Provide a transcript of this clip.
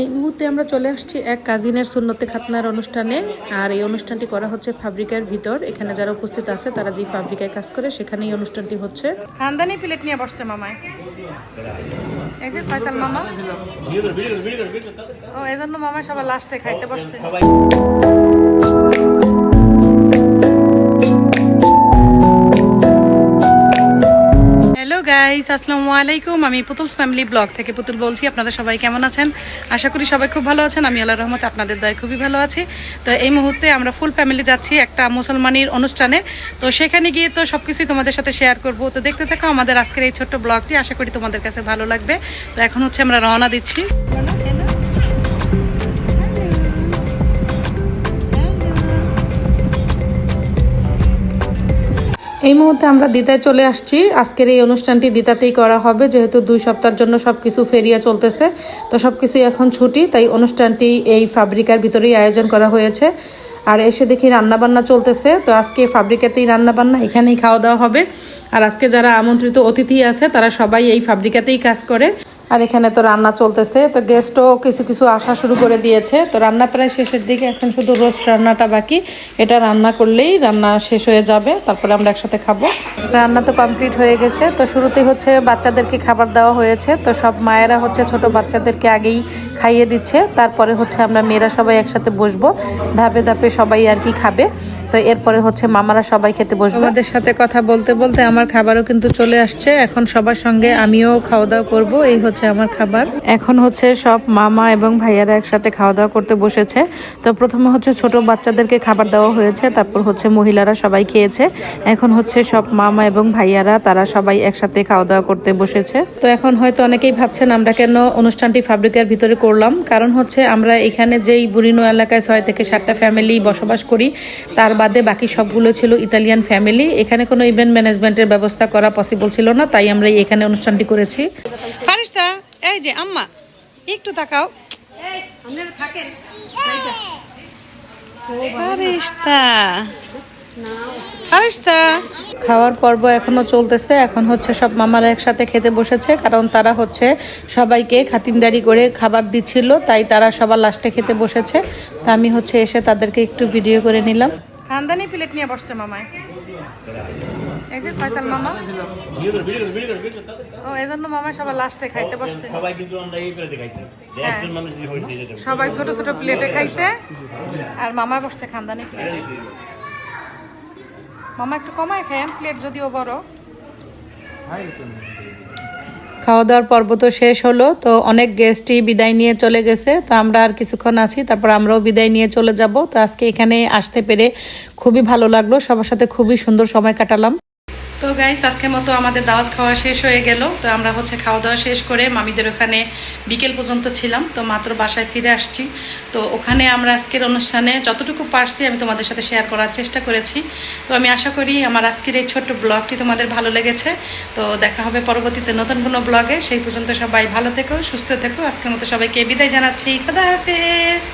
এই মুহূর্তে আমরা চলে আসছি এক কাজিনের সুন্নতে খাতনার অনুষ্ঠানে আর এই অনুষ্ঠানটি করা হচ্ছে ফাব্রিকার ভিতর। এখানে যারা উপস্থিত আছে তারা যে ফাব্রিকায় কাজ করে সেখানে এই অনুষ্ঠানটি হচ্ছে। খানদানি প্লেট নিয়ে বসছে মামায় এই যে ফয়সাল মামা। ও এজন্য জন্য মামা সবার লাস্টে খাইতে বসছে। আসসালামু আলাইকুম। আমি পুতুলস ফ্যামিলি ব্লগ থেকে পুতুল বলছি। আপনারা সবাই কেমন আছেন? আশা করি সবাই খুব ভালো আছেন। আমি আল্লাহ রহমতে আপনাদের দয় খুবই ভালো আছি। তো এই মুহূর্তে আমরা ফুল ফ্যামিলি যাচ্ছি একটা মুসলমানির অনুষ্ঠানে। তো সেখানে গিয়ে তো সব কিছুই তোমাদের সাথে শেয়ার করব। তো দেখতে থাকো আমাদের আজকের এই ছোট্ট ব্লগটি। আশা করি তোমাদের কাছে ভালো লাগবে। তো এখন হচ্ছে আমরা রওনা দিচ্ছি। এই মুহূর্তে আমরা দিতায় চলে আসছি। আজকের এই অনুষ্ঠানটি দিতাতেই করা হবে, যেহেতু দুই সপ্তাহের জন্য সব কিছু ফেরিয়া চলতেছে। তো সব কিছুই এখন ছুটি, তাই অনুষ্ঠানটি এই ফাব্রিকার ভিতরেই আয়োজন করা হয়েছে। আর এসে দেখি রান্নাবান্না চলতেছে। তো আজকে ফাব্রিকাতেই রান্নাবান্না, এখানেই খাওয়া দাওয়া হবে। আর আজকে যারা আমন্ত্রিত অতিথি আছে, তারা সবাই এই ফাব্রিকাতেই কাজ করে। আর এখানে তো রান্না চলতেছে। তো গেস্টও কিছু কিছু আসা শুরু করে দিয়েছে। তো রান্না প্রায় শেষের দিকে, এখন শুধু রোস্ট রান্নাটা বাকি। এটা রান্না করলেই রান্না শেষ হয়ে যাবে, তারপরে আমরা একসাথে খাব। রান্না তো কমপ্লিট হয়ে গেছে। তো শুরুতেই হচ্ছে বাচ্চাদেরকে খাবার দেওয়া হয়েছে। তো সব মায়েরা হচ্ছে ছোট বাচ্চাদেরকে আগেই খাইয়ে দিচ্ছে। তারপরে হচ্ছে আমরা মেয়েরা সবাই একসাথে বসবো। ধাপে ধাপে সবাই আর কি খাবে। তো এরপরে হচ্ছে মামারা সবাই খেতে বসবে। আমাদের সাথে কথা বলতে বলতে আমার খাবারও কিন্তু চলে আসছে। এখন সবার সঙ্গে আমিও খাওয়া দাওয়া করব এই হচ্ছে আমার খাবার। এখন হচ্ছে সব মামা এবং ভাইয়ারা একসাথে খাওয়া দাওয়া করতে বসেছে। তো প্রথমে হচ্ছে ছোট বাচ্চাদেরকে খাবার দেওয়া হয়েছে তারপর হচ্ছে মহিলারা সবাই খেয়েছে। এখন হচ্ছে সব মামা এবং ভাইয়ারা তারা সবাই একসাথে খাওয়া দাওয়া করতে বসেছে। তো এখন হয়তো অনেকেই ভাবছেন আমরা কেন অনুষ্ঠানটি ফাব্রিকের ভিতরে করলাম। কারণ হচ্ছে আমরা এখানে যেই বুরিনো এলাকায় ছয় থেকে সাতটা ফ্যামিলি বসবাস করি তার বাদে বাকি সবগুলো ছিল ইতালিয়ান ফ্যামিলি। এখানে কোনো ইভেন্ট ম্যানেজমেন্টের ব্যবস্থা করা পসিবল ছিল না, তাই আমরা এখানে অনুষ্ঠানটি করেছি। ফারিস্তা, এই যে আম্মা, একটু তাকাও। খাওয়ার পর্ব এখনও চলতেছে, এখন হচ্ছে সব মামারা একসাথে খেতে বসেছে, কারণ তারা হচ্ছে সবাইকে খাতিমদারি করে খাবার দিচ্ছিল, তাই তারা সবার লাস্টে খেতে বসেছে। তা আমি হচ্ছে এসে তাদেরকে একটু ভিডিও করে নিলাম। খানদানি প্লেট নিয়ে বসছে মামায় এই যে ফয়সাল মামা। ও এই জন্য মামা সবার লাস্টে খাইতে বসছে। সবাই কিন্তু হ্যাঁ। সবাই ছোট ছোট প্লেটে খাইছে আর মামা বসছে খানদানি প্লেটে। মামা একটু কমায় খায়েন প্লেট যদিও বড়। খাওয়া দাওয়ার পর্ব তো শেষ হলো, তো অনেক গেস্টই বিদায় নিয়ে চলে গেছে, তো আমরা আর কিছুক্ষণ আছি, তারপর আমরাও বিদায় নিয়ে চলে যাব, তো আজকে এখানে আসতে পেরে খুবই ভালো লাগল, সবার সাথে খুবই সুন্দর সময় কাটালাম। তো গাইস আজকের মতো আমাদের দাওয়াত খাওয়া শেষ হয়ে গেল। তো আমরা হচ্ছে খাওয়া দাওয়া শেষ করে মামিদের ওখানে বিকেল পর্যন্ত ছিলাম, তো মাত্র বাসায় ফিরে আসছি। তো ওখানে আমরা আজকের অনুষ্ঠানে যতটুকু পারছি আমি তোমাদের সাথে শেয়ার করার চেষ্টা করেছি। তো আমি আশা করি আমার আজকের এই ছোট্ট ব্লগটি তোমাদের ভালো লেগেছে। তো দেখা হবে পরবর্তীতে নতুন কোনো ব্লগে। সেই পর্যন্ত সবাই ভালো থেকো, সুস্থ থেকো। আজকের মতো সবাইকে বিদায় জানাচ্ছি। খোদা হাফেজ!